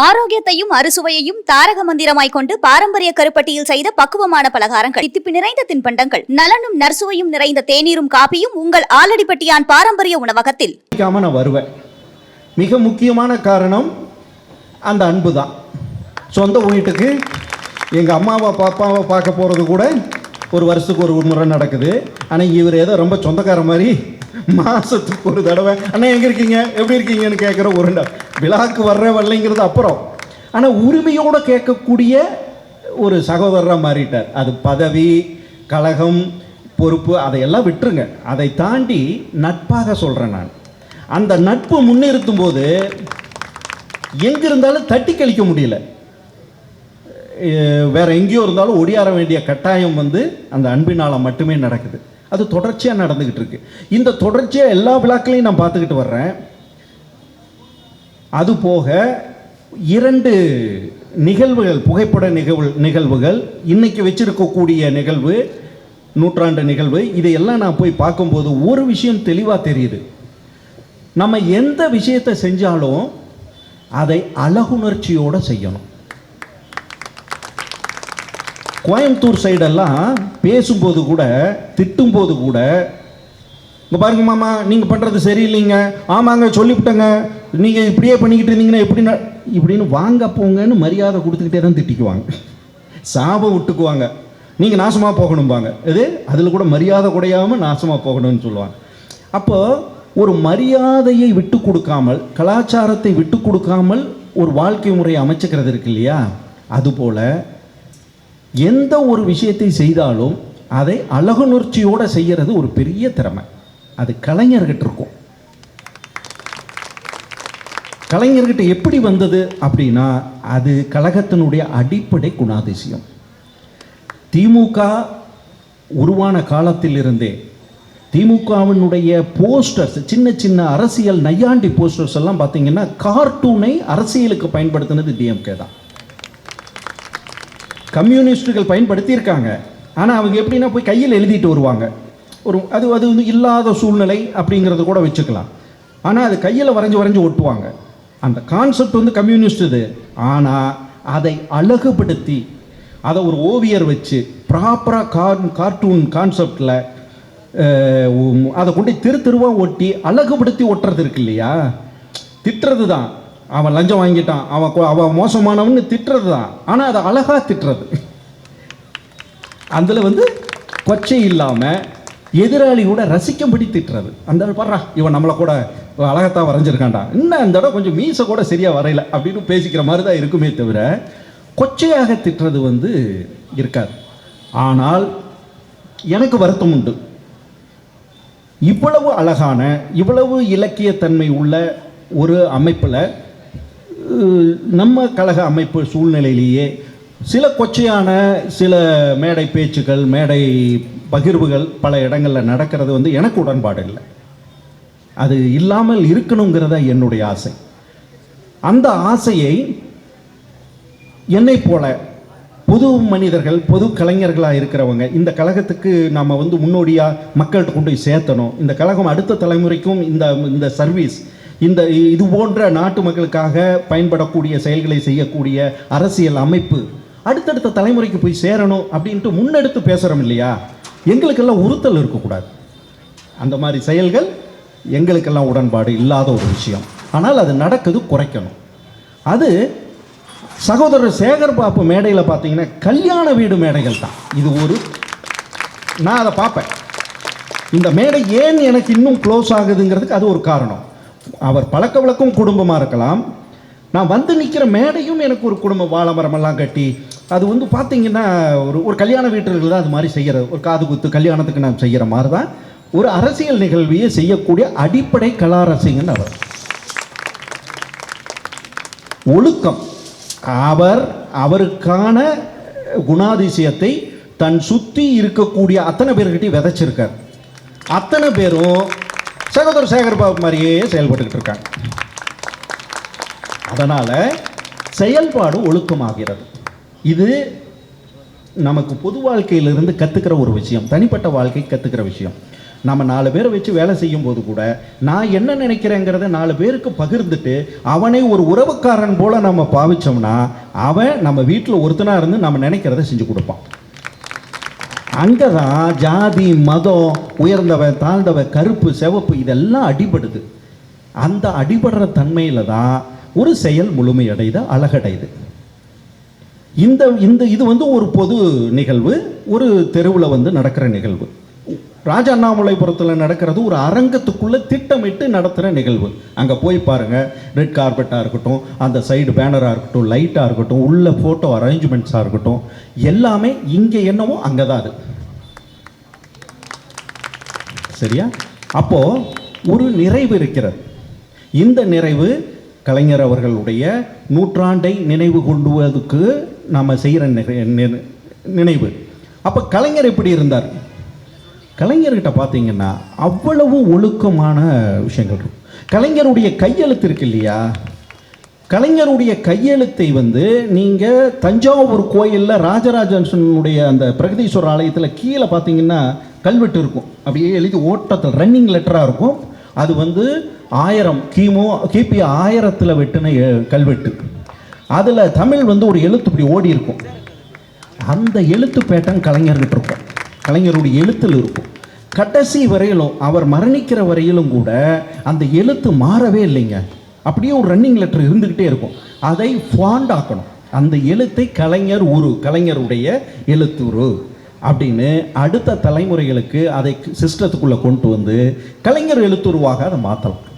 ஆரோக்கியத்தையும் அறுசுவையையும் தாரக மந்திரமாய் கொண்டு பாரம்பரிய கருப்பட்டியில் செய்த பக்குவமான பலகாரங்கள். தித்திப்பு நிறைந்த தின்பண்டங்கள். நலனும் நர்சுவையும் நிறைந்த தேநீரும் காப்பியும் உங்கள் ஆலடிப்பட்டியான் பாரம்பரிய உணவகத்தில். நான் வருவேன். மிக முக்கியமான காரணம் அந்த அன்பு தான் சொந்த வீட்டுக்கு எங்கள் அம்மாவை பாப்பாவை பார்க்க போகிறது கூட ஒரு வருஷத்துக்கு ஒரு முறை நடக்குது. ஆனால் இவர் ஏதோ ரொம்ப சொந்தக்கார மாதிரி மாதத்துக்கு ஒரு தடவை அண்ணா எங்கே இருக்கீங்க? எப்படி இருக்கீங்கன்னு கேட்குற ஒரு விழாக்கு வர்ற வரலைங்கிறது அப்புறம். ஆனால் உரிமையோடு கேட்கக்கூடிய ஒரு சகோதரராக மாறிட்டார். அது பதவி கழகம் பொறுப்பு அதையெல்லாம் விட்டுருங்க. அதை தாண்டி நட்பாக சொல்கிறேன் நான். அந்த நட்பு முன்னிறுத்தும் போது எங்கிருந்தாலும் தட்டி கழிக்க முடியல. வேறு எங்கேயோ இருந்தாலும் ஒடியார வேண்டிய கட்டாயம் வந்து அந்த அன்பினால் மட்டுமே நடக்குது. அது தொடர்ச்சியாக நடந்துக்கிட்டு இருக்கு. இந்த தொடர்ச்சியாக எல்லா விழாக்களையும் நான் பார்த்துக்கிட்டு வர்றேன். அது போக இரண்டு நிகழ்வுகள் புகைப்பட நிகழ்வு நிகழ்வுகள் இன்னைக்கு வச்சிருக்கக்கூடிய நிகழ்வு நூற்றாண்டு நிகழ்வு இதையெல்லாம் நான் போய் பார்க்கும்போது ஒரு விஷயம் தெளிவாக தெரியுது. நம்ம எந்த விஷயத்தை செஞ்சாலும் அதை அழகுணர்ச்சியோடு செய்யணும். கோயம்புத்தூர் சைடெல்லாம் பேசும்போது கூட திட்டும்போது கூட இங்கே பாருங்க மாமா நீங்கள் பண்ணுறது சரியில்லைங்க. ஆமாங்க சொல்லிவிட்டேங்க. நீங்கள் இப்படியே பண்ணிக்கிட்டு இருந்தீங்கன்னா எப்படி இப்படின்னு வாங்க போங்கன்னு மரியாதை கொடுத்துக்கிட்டே தான் திட்டிக்குவாங்க. சாபம் விட்டுக்குவாங்க. நீங்கள் நாசமாக போகணும்பாங்க. இது அதில் கூட மரியாதை குடையாமல் நாசமாக போகணும்னு சொல்லுவாங்க. அப்போது ஒரு மரியாதையை விட்டு கொடுக்காமல் கலாச்சாரத்தை விட்டு கொடுக்காமல் ஒரு வாழ்க்கை முறையை அமைச்சுக்கிறது இருக்கு இல்லையா? அதுபோல் எந்த ஒரு விஷயத்தை செய்தாலும் அதை அழகுணர்ச்சியோடு செய்கிறது ஒரு பெரிய திறமை. அது கலைஞர்கிட்ட இருக்கும். கலைஞர்கிட்ட எப்படி வந்தது அப்படின்னா அது கழகத்தினுடைய அடிப்படை குணாதிசயம். திமுக உருவான காலத்திலிருந்தே திமுகவினுடைய போஸ்டர்ஸ் சின்ன சின்ன அரசியல் நையாண்டி போஸ்டர்ஸ் எல்லாம் பார்த்தீங்கன்னா கார்ட்டூனை அரசியலுக்கு பயன்படுத்தினது டிஎம்கே தான். கம்யூனிஸ்டுகள் பயன்படுத்தியிருக்காங்க. ஆனால் அவங்க எப்படின்னா போய் கையில் எழுதிட்டு வருவாங்க. ஒரு அது அது வந்து இல்லாத சூழ்நிலை அப்படிங்கிறத கூட வச்சுக்கலாம். ஆனால் அது கையில் வரைஞ்சி வரைஞ்சி ஒட்டுவாங்க. அந்த கான்செப்ட் வந்து கம்யூனிஸ்ட் இது. ஆனால் அதை அழகுபடுத்தி அதை ஒரு ஓவியர் வச்சு ப்ராப்பராக கார் கார்ட்டூன் கான்செப்டில் அதை கொண்டு தெரு தெருவாக ஒட்டி அழகுபடுத்தி ஒட்டுறது இருக்கு இல்லையா? திட்டுறது தான் அவன் லஞ்சம் வாங்கிட்டான். அவன் அவன் மோசமானவன்னு திட்டுறது தான் ஆனால் அதை அழகாக திட்டுறது. அதில் வந்து கொச்சை இல்லாமல் எதிராளி கூட ரசிக்கும்படி திட்டுறது. அந்த பாடுறா இவன் நம்மளை கூட அழகத்தான் வரைஞ்சிருக்கான்டா. இன்னும் அந்த இடம் கொஞ்சம் மீசை கூட சரியாக வரையில அப்படின்னு பேசிக்கிற மாதிரி தான் இருக்குமே தவிர கொச்சையாக திட்டுறது வந்து இருக்காது. ஆனால் எனக்கு வருத்தம் உண்டு. இவ்வளவு அழகான இவ்வளவு இலக்கியத்தன்மை உள்ள ஒரு அமைப்பில் நம்ம கழக அமைப்பு சூழ்நிலையிலேயே சில கொச்சையான சில மேடை பேச்சுக்கள் மேடை பகிர்வுகள் பல இடங்களில் நடக்கிறது வந்து எனக்கு உடன்பாடு இல்லை. அது இல்லாமல் இருக்கணுங்கிறத என்னுடைய ஆசை. அந்த ஆசையை என்னை போல பொது மனிதர்கள் பொது கலைஞர்களாக இருக்கிறவங்க இந்த கழகத்துக்கு நாம் வந்து முன்னோடியாக மக்கள்கிட்ட கொண்டு போய் சேர்த்தணும். இந்த கழகம் அடுத்த தலைமுறைக்கும் இந்த இந்த சர்வீஸ் இந்த இது போன்ற நாட்டு மக்களுக்காக பயன்படக்கூடிய செயல்களை செய்யக்கூடிய அரசியல் அமைப்பு அடுத்தடுத்த தலைமுறைக்கு போய் சேரணும் அப்படின்ட்டு முன்னெடுத்து பேசுகிறோம் இல்லையா? எங்களுக்கெல்லாம் உறுத்தல் இருக்கக்கூடாது. அந்த மாதிரி செயல்கள் எங்களுக்கெல்லாம் உடன்பாடு இல்லாத ஒரு விஷயம். ஆனால் அது நடக்குது குறைக்கணும். அது சகோதரர் சேகர் பாப்பு மேடையில் பார்த்தீங்கன்னா கல்யாண வீடு மேடைகள் தான். இது ஒரு நான் அதை பார்ப்பேன். இந்த மேடை ஏன் எனக்கு இன்னும் க்ளோஸ் ஆகுதுங்கிறதுக்கு அது ஒரு காரணம். அவர் பழக்க வழக்கம் குடும்பமாக இருக்கலாம். நான் வந்து நிற்கிற மேடையும் எனக்கு ஒரு குடும்ப வாழமரமெல்லாம் கட்டி அது வந்து பார்த்தீங்கன்னா ஒரு ஒரு கல்யாண வீட்டில் தான் அது மாதிரி செய்கிற ஒரு காது குத்து கல்யாணத்துக்கு நான் செய்கிற மாதிரி தான் ஒரு அரசியல் நிகழ்வையே செய்யக்கூடிய அடிப்படை கலாரசிங்கன்னு அவர். ஒழுக்கம். அவர் அவருக்கான குணாதிசயத்தை தன் சுற்றி இருக்கக்கூடிய அத்தனை பேர்கிட்டையும் விதைச்சிருக்கார். அத்தனை பேரும் சகோதரர் சேகர் பாபு மாதிரியே செயல்பட்டுக்கிட்டு இருக்காங்க. அதனால் செயல்பாடு ஒழுக்கமாகிறது. இது நமக்கு பொது வாழ்க்கையிலிருந்து கற்றுக்கிற ஒரு விஷயம். தனிப்பட்ட வாழ்க்கை கற்றுக்கிற விஷயம். நம்ம நாலு பேரை வச்சு வேலை செய்யும் போது கூட நான் என்ன நினைக்கிறேங்கிறத நாலு பேருக்கு பகிர்ந்துட்டு அவனை ஒரு உறவுக்காரன் போல நம்ம பாவிச்சோம்னா அவன் நம்ம வீட்டில் ஒருத்தனாக இருந்து நம்ம நினைக்கிறத செஞ்சு கொடுப்பான். அங்கே தான் ஜாதி மதம் உயர்ந்தவன் தாழ்ந்தவன் கருப்பு சிவப்பு இதெல்லாம் அடிபடுது. அந்த அடிபடுற தன்மையில் தான் ஒரு செயல் முழுமையடையுது அழகடையுது இந்த இந்த இது வந்து ஒரு பொது நிகழ்வு ஒரு தெருவில் வந்து நடக்கிற நிகழ்வு. ராஜ அண்ணாமலைபுரத்தில் நடக்கிறது ஒரு அரங்கத்துக்குள்ளே திட்டமிட்டு நடத்துகிற நிகழ்வு. அங்கே போய் பாருங்கள் ரெட் கார்பெட்டாக இருக்கட்டும் அந்த சைடு பேனராக இருக்கட்டும் லைட்டாக இருக்கட்டும் உள்ள ஃபோட்டோ அரேஞ்ச்மெண்ட்ஸாக இருக்கட்டும் எல்லாமே இங்கே என்னவோ அங்கே தான் அது. சரியா? அப்போது ஒரு நிறைவு இருக்கிறது. இந்த நிறைவு கலைஞர் அவர்களுடைய நூற்றாண்டை நினைவு கொண்டுவதுக்கு நாம் செய்கிற நினைவு. அப்போ கலைஞர் எப்படி இருந்தார்? கலைஞர்கிட்ட பார்த்தீங்கன்னா அவ்வளவு ஒழுக்கமான விஷயங்கள் இருக்கும். கலைஞருடைய கையெழுத்து இருக்கு இல்லையா? கலைஞருடைய கையெழுத்தை வந்து நீங்கள் தஞ்சாவூர் கோயிலில் ராஜராஜனுடைய அந்த பிரகதீஸ்வரர் ஆலயத்தில் கீழே பார்த்தீங்கன்னா கல்வெட்டு இருக்கும். அப்படியே எழுதி ஓட்டத்தில் ரன்னிங் லெட்டராக இருக்கும். அது வந்து ஆயிரம் கிமு கிபி ஆயிரத்தில் வெட்டின எ- கல்வெட்டு. அதில் தமிழ் வந்து ஒரு எழுத்து இப்படி ஓடி இருக்கும். அந்த எழுத்து பேட்டன் கலைஞர்கிட்ட இருக்கும். கலைஞருடைய எழுத்தில் இருக்கும். கடைசி வரையிலும் அவர் மரணிக்கிற வரையிலும் கூட அந்த எழுத்து மாறவே இல்லைங்க. அப்படியே ஒரு ரன்னிங் லெட்டர் இருந்துக்கிட்டே இருக்கும். அதை ஃபாண்ட் ஆக்கணும். அந்த எழுத்தை கலைஞர் உரு கலைஞருடைய எழுத்துரு அப்படின்னு அடுத்த தலைமுறைகளுக்கு அதை சிஸ்டத்துக்குள்ளே கொண்டு வந்து கலைஞர் எழுத்துருவாக அதை மாற்றலாம்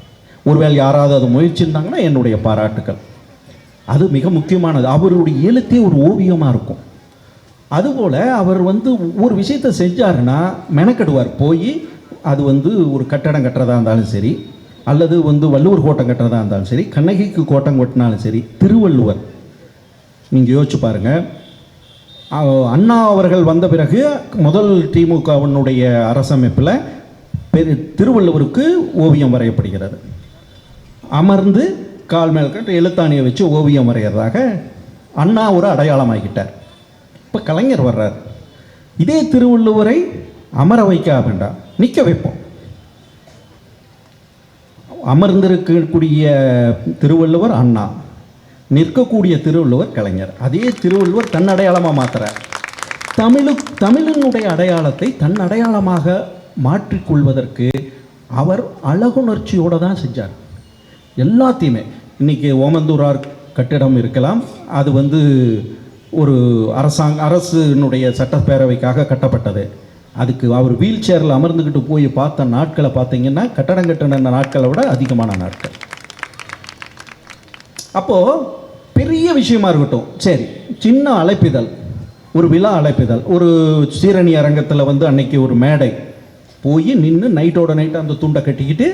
ஒருவேளை யாராவது அதை முயற்சிருந்தாங்கன்னா என்னுடைய பாராட்டுக்கள். அது மிக முக்கியமானது. அவருடைய எழுத்தே ஒரு ஓவியமாக இருக்கும். அதுபோல் அவர் வந்து ஒரு விஷயத்தை செஞ்சாருன்னா மெனக்கெடுவார். போய் அது வந்து ஒரு கட்டடம் கட்டுறதா இருந்தாலும் சரி அல்லது வந்து வள்ளுவர் கோட்டம் கட்டுறதா இருந்தாலும் சரி கண்ணகிக்கு கோட்டம் கொட்டினாலும் சரி திருவள்ளுவர். நீங்கள் யோசிச்சு பாருங்கள் அண்ணா அவர்கள் வந்த பிறகு முதல் திமுகவினுடைய அரசமைப்பில் பெரு திருவள்ளுவருக்கு ஓவியம் வரையப்படுகிறது. அமர்ந்து கால் மேல் கட்டு எழுத்தாணியை வச்சு ஓவியம் வரைகிறதாக அண்ணா ஒரு அடையாளமாகிட்டார் இப்போ கலைஞர் வர்றார். இதே திருவள்ளுவரை அமர வைக்க வேண்டாம் நிற்க வைப்போம். அமர்ந்திருக்கக்கூடிய திருவள்ளுவர் அண்ணா. நிற்கக்கூடிய திருவள்ளுவர் கலைஞர். அதே திருவள்ளுவர் தன் அடையாளமாக மாற்றுறார் தமிழு தமிழினுடைய அடையாளத்தை தன் அடையாளமாக மாற்றிக்கொள்வதற்கு அவர் அழகுணர்ச்சியோடு தான் செஞ்சார். எல்லாத்தையுமே. இன்னைக்கு ஓமந்தூரார் கட்டிடம் இருக்கலாம். அது வந்து ஒரு அரசாங்க அரசினுடைய சட்டப்பேரவைக்காக கட்டப்பட்டது. அதுக்கு அவர் வீல் சேரில் அமர்ந்துக்கிட்டு போய் பார்த்த நாட்களை பார்த்தீங்கன்னா கட்டடம் கட்டின நாட்களை விட அதிகமான நாட்கள். அப்போது பெரிய விஷயமா இருக்கட்டும். சரி சின்ன அழைப்பிதழ் ஒரு விழா அழைப்பிதழ் ஒரு சீரணி அரங்கத்தில் வந்து அன்னைக்கு ஒரு மேடை போய் நின்று நைட்டோட நைட்டு அந்த துண்டை கட்டிக்கிட்டு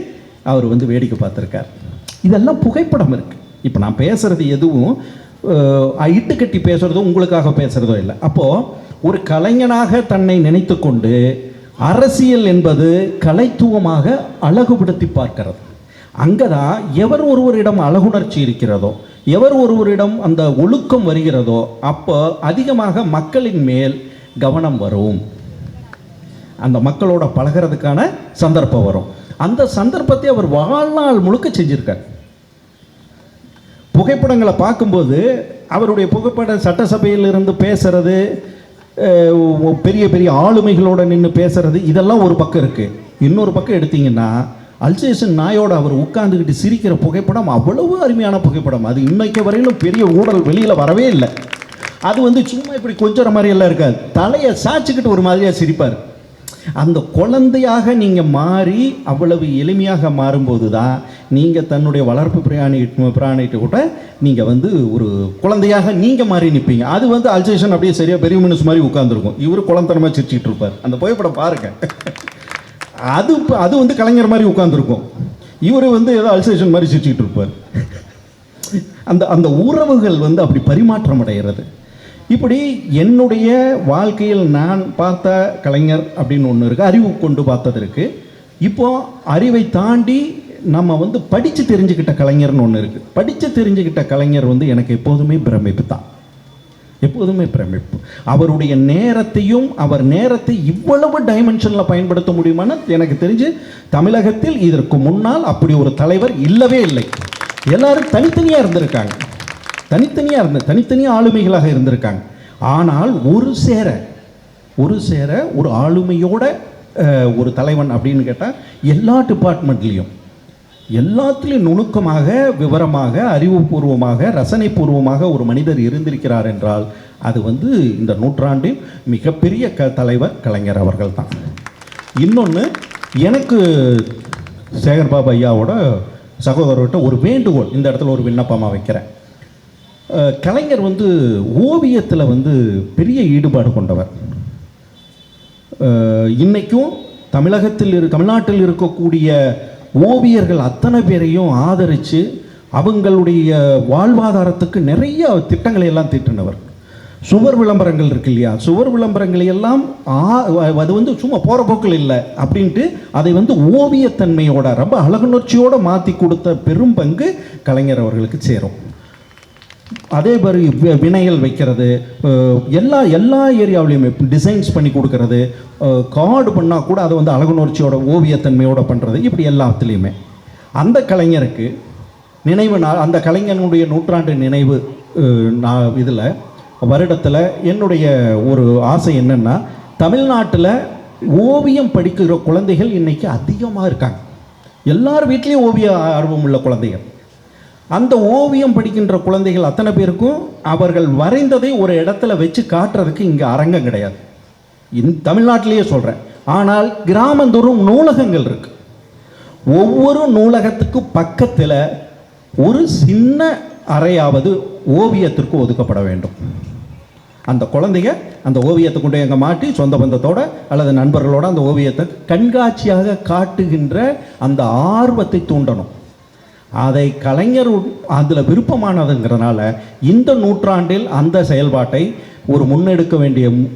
அவர் வந்து வேடிக்கை பார்த்துருக்கார். இதெல்லாம் புகைப்படம் இருக்குது இப்போ நான் பேசுகிறது எதுவும் இட்டுக்கட்டி இட்டு கட்டி பேசுறதும் உங்களுக்காக பேசுறதோ இல்லை. அப்போது ஒரு கலைஞனாக தன்னை நினைத்து கொண்டு அரசியல் என்பது கலைத்துவமாக அழகுபடுத்தி பார்க்கிறது. அங்கே தான் எவர் ஒருவரிடம் அழகுணர்ச்சி இருக்கிறதோ எவர் ஒருவரிடம் அந்த ஒழுக்கம் வருகிறதோ அப்போ அதிகமாக மக்களின் மேல் கவனம் வரும். அந்த மக்களோட பழகிறதுக்கான சந்தர்ப்பம் வரும். அந்த சந்தர்ப்பத்தை அவர் வாழ்நாள் முழுக்க செஞ்சிருக்கார். புகைப்படங்களை பார்க்கும்போது அவருடைய புகைப்பட சட்டசபையில் இருந்து பேசுறது பெரிய பெரிய ஆளுமைகளோட நின்று பேசுறது இதெல்லாம் ஒரு பக்கம் இருக்கு. இன்னொரு பக்கம் எடுத்தீங்கன்னா அல்சேஷன் நாயோட அவர் உட்கார்ந்துக்கிட்டு சிரிக்கிற புகைப்படம் அவ்வளவு அருமையான புகைப்படம். அது இன்னைக்கு வரையிலும் பெரிய ஊடல் வெளியில வரவே இல்லை. அது வந்து சும்மா இப்படி கொஞ்சம் மாதிரி எல்லாம் இருக்காது. தலையை சாய்ச்சிக்கிட்டு ஒரு மாதிரியா சிரிப்பார். அந்த குழந்தையாக நீங்கள் மாறி அவ்வளவு எளிமையாக மாறும்போது தான் நீங்கள் தன்னுடைய வளர்ப்பு பிராணி பிராணிகிட்ட கூட நீங்கள் வந்து ஒரு குழந்தையாக நீங்கள் மாறி நிற்பீங்க அது வந்து அல்சேஷன் அப்படியே சரியாக பெரிய மனுஷன் மாதிரி உட்காந்துருக்கும் இவர் குழந்தனமாக சிரிச்சிட்டு இருப்பார். அந்த புகைப்படம் பாருங்க. அது அது வந்து கலைஞர் மாதிரி உட்காந்துருக்கும் இவர் வந்து ஏதோ அல்சேஷன் மாதிரி சிரிச்சிக்கிட்டு இருப்பார். அந்த அந்த உறவுகள் வந்து அப்படி பரிமாற்றம் அடைகிறது. இப்படி என்னுடைய வாழ்க்கையில் நான் பார்த்த கலைஞர் அப்படின்னு ஒன்று இருக்குது அறிவு கொண்டு பார்த்தது இருக்குது இப்போ அறிவை தாண்டி நம்ம வந்து படித்து தெரிஞ்சுக்கிட்ட கலைஞர்னு ஒன்று இருக்குது படித்து தெரிஞ்சுக்கிட்ட கலைஞர் வந்து எனக்கு எப்போதுமே பிரமிப்பு தான். எப்போதுமே பிரமிப்பு. அவருடைய நேரத்தையும் அவர் நேரத்தை இவ்வளவு டைமென்ஷனில் பயன்படுத்த முடியுமான்னு எனக்கு தெரிஞ்சு தமிழகத்தில் இதற்கு முன்னால் அப்படி ஒரு தலைவர் இல்லவே இல்லை. எல்லாரும் தனித்தனியாக இருந்திருக்காங்க. தனித்தனியாக இருந்த தனித்தனியாக ஆளுமைகளாக இருந்திருக்காங்க. ஆனால் ஒரு சேர ஒரு சேர ஒரு ஆளுமையோட ஒரு தலைவன் அப்படின்னு கேட்டால் எல்லா டிபார்ட்மெண்ட்லேயும் எல்லாத்துலேயும் நுணுக்கமாக விவரமாக அறிவுபூர்வமாக ரசனைபூர்வமாக ஒரு மனிதர் இருந்திருக்கிறார் என்றால் அது வந்து இந்த நூற்றாண்டின் மிகப்பெரிய க தலைவர் கலைஞர் அவர்கள் தான் இன்னொன்று எனக்கு சேகர்பாபு ஐயாவோட சகோதரர்கிட்ட ஒரு வேண்டுகோள் இந்த இடத்துல ஒரு விண்ணப்பமாக வைக்கிறேன். கலைஞர் வந்து ஓவியத்தில் வந்து பெரிய ஈடுபாடு கொண்டவர். இன்றைக்கும் தமிழகத்தில் இரு தமிழ்நாட்டில் இருக்கக்கூடிய ஓவியர்கள் அத்தனை பேரையும் ஆதரித்து அவங்களுடைய வாழ்வாதாரத்துக்கு நிறைய திட்டங்களை எல்லாம் தீட்டினவர். சுவர் விளம்பரங்கள் இருக்கு இல்லையா? சுவர் விளம்பரங்களை எல்லாம் ஆ- அது வந்து சும்மா போகிற போக்கில் இல்லை அப்படின்ட்டு அதை வந்து ஓவியத்தன்மையோட ரொம்ப அழகுணர்ச்சியோடு மாற்றி கொடுத்த பெரும் பங்கு கலைஞர் அவர்களுக்கு சேரும். அதே மாதிரி வினைகள் வைக்கிறது எல்லா எல்லா ஏரியாவிலையுமே டிசைன்ஸ் பண்ணி கொடுக்கறது கார்டு பண்ணால் கூட அதை வந்து அழகுணர்ச்சியோட ஓவியத்தன்மையோட பண்ணுறது இப்படி எல்லாத்துலேயுமே. அந்த கலைஞருக்கு நினைவு நாள் அந்த கலைஞனுடைய நூற்றாண்டு நினைவு நான் இதில் வருடத்தில் என்னுடைய ஒரு ஆசை என்னென்னா தமிழ்நாட்டில் ஓவியம் படிக்கிற குழந்தைகள் இன்றைக்கி அதிகமாக இருக்காங்க. எல்லார் வீட்லேயும் ஓவிய ஆர்வம் உள்ள குழந்தைகள். அந்த ஓவியம் படிக்கின்ற குழந்தைகள் அத்தனை பேருக்கும் அவர்கள் வரைந்ததை ஒரு இடத்துல வச்சு காட்டுறதுக்கு இங்கே அரங்கம் கிடையாது. இந் தமிழ்நாட்டிலேயே சொல்கிறேன் ஆனால் கிராமந்தோறும் நூலகங்கள் இருக்கு. ஒவ்வொரு நூலகத்துக்கு பக்கத்தில் ஒரு சின்ன அறையாவது ஓவியத்திற்கு ஒதுக்கப்பட வேண்டும். அந்த குழந்தைங்க அந்த ஓவியத்தை கொண்டு எங்கே மாட்டி சொந்த பந்தத்தோட அல்லது நண்பர்களோட அந்த ஓவியத்தை கண்காட்சியாக காட்டுகின்ற அந்த ஆர்வத்தை தூண்டணும். அதை கலைஞர் அதில் விருப்பமானதுங்கிறதுனால இந்த நூற்றாண்டில் அந்த செயல்பாட்டை ஒரு முன்னெடுக்க வேண்டிய மு-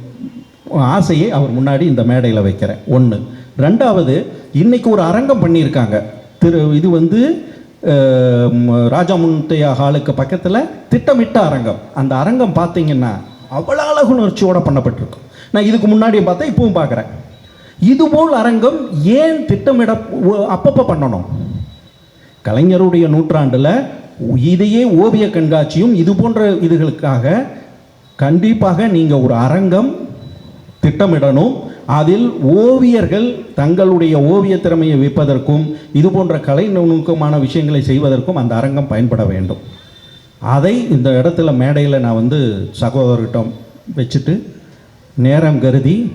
ஆசையை அவர் முன்னாடி இந்த மேடையில் வைக்கிறேன் ஒன்று ரெண்டாவது இன்னைக்கு ஒரு அரங்கம் பண்ணியிருக்காங்க. திரு இது வந்து ராஜா முத்தையா ஹாலுக்கு பக்கத்தில் திட்டமிட்ட அரங்கம். அந்த அரங்கம் பார்த்தீங்கன்னா அவ்வளோ அழகுணர்ச்சியோட பண்ணப்பட்டிருக்கும் நான் இதுக்கு முன்னாடி பார்த்தேன் இப்பவும் பார்க்குறேன். இதுபோல் அரங்கம் ஏன் திட்டமிட அப்பப்போ பண்ணணும்? கலைஞருடைய நூற்றாண்டில் இதையே ஓவிய கண்காட்சியும் இது போன்ற இதுகளுக்காக கண்டிப்பாக நீங்கள் ஒரு அரங்கம் திட்டமிடணும். அதில் ஓவியர்கள் தங்களுடைய ஓவிய திறமையை விற்பதற்கும் இது போன்ற கலை நுணுக்கமான விஷயங்களை செய்வதற்கும் அந்த அரங்கம் பயன்பட வேண்டும். அதை இந்த இடத்துல மேடையில் நான் வந்து சகோதரர்கிட்ட வச்சுட்டு நேரம் கருதி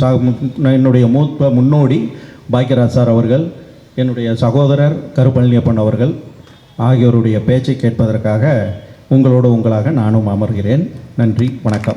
ச- என்னுடைய மூத்த முன்னோடி பாக்கியராஜ் சார் அவர்கள் என்னுடைய சகோதரர் கருப்பழனியப்பன் அவர்கள் ஆகியோருடைய பேச்சை கேட்பதற்காக உங்களோடு உங்களாக நானும் அமர்கிறேன். நன்றி வணக்கம்.